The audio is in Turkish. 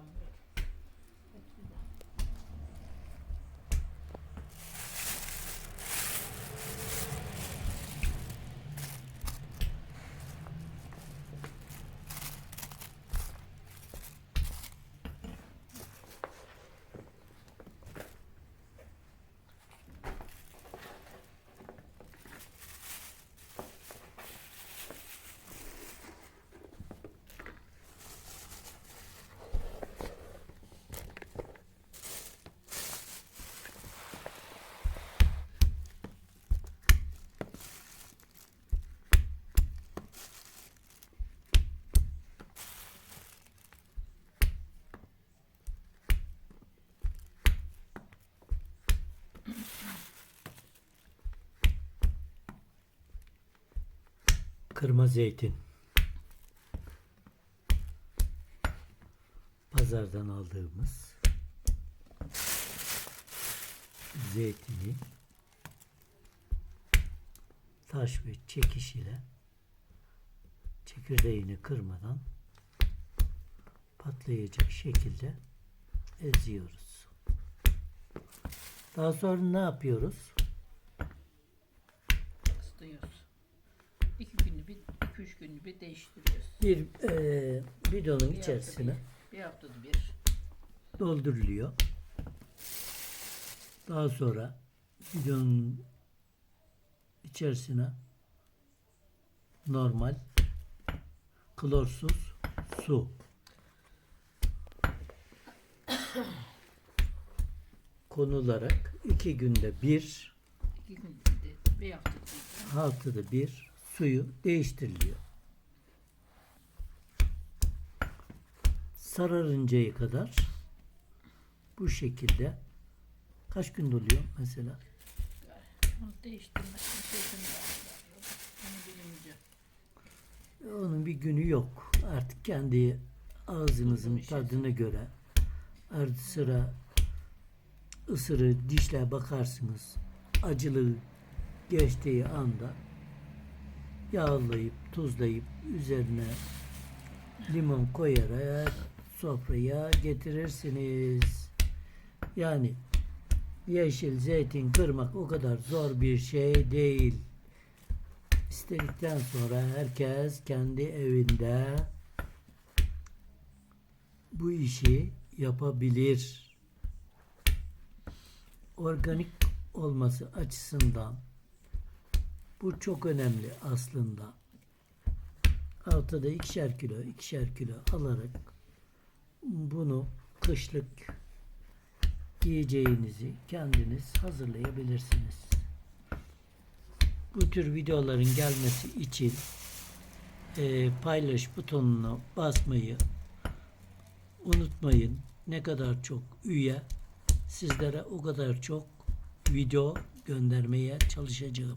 fun. Kırma zeytin. Pazardan aldığımız zeytini taş ve çekiş ile çekirdeğini kırmadan patlayacak şekilde eziyoruz. Daha sonra ne yapıyoruz? Islıyoruz. İki günü bir, değiştiriyoruz. Bir eee bidonun Bir içerisine bir, bir haftada bir. dolduruluyor. Daha sonra bidonun içerisine normal klorsuz su konularak iki günde bir İki günde bir haftada bir. haftada bir suyu değiştiriliyor. Sararıncaya kadar bu şekilde kaç gün oluyor mesela? Onun bir günü yok. Artık kendi ağzınızın tadına göre arada sıra ısırı dişle bakarsınız. Acılığı geçtiği anda yağlayıp tuzlayıp üzerine limon koyarak sofraya getirirsiniz. Yani yeşil zeytin kırmak o kadar zor bir şey değil. İstedikten sonra herkes kendi evinde bu işi yapabilir. Organik olması açısından bu çok önemli aslında. Haftada ikişer kilo, ikişer kilo alarak bunu kışlık yiyeceğinizi kendiniz hazırlayabilirsiniz bu tür videoların gelmesi için e, paylaş butonuna basmayı unutmayın. Ne kadar çok üye sizlere o kadar çok video göndermeye çalışacağım.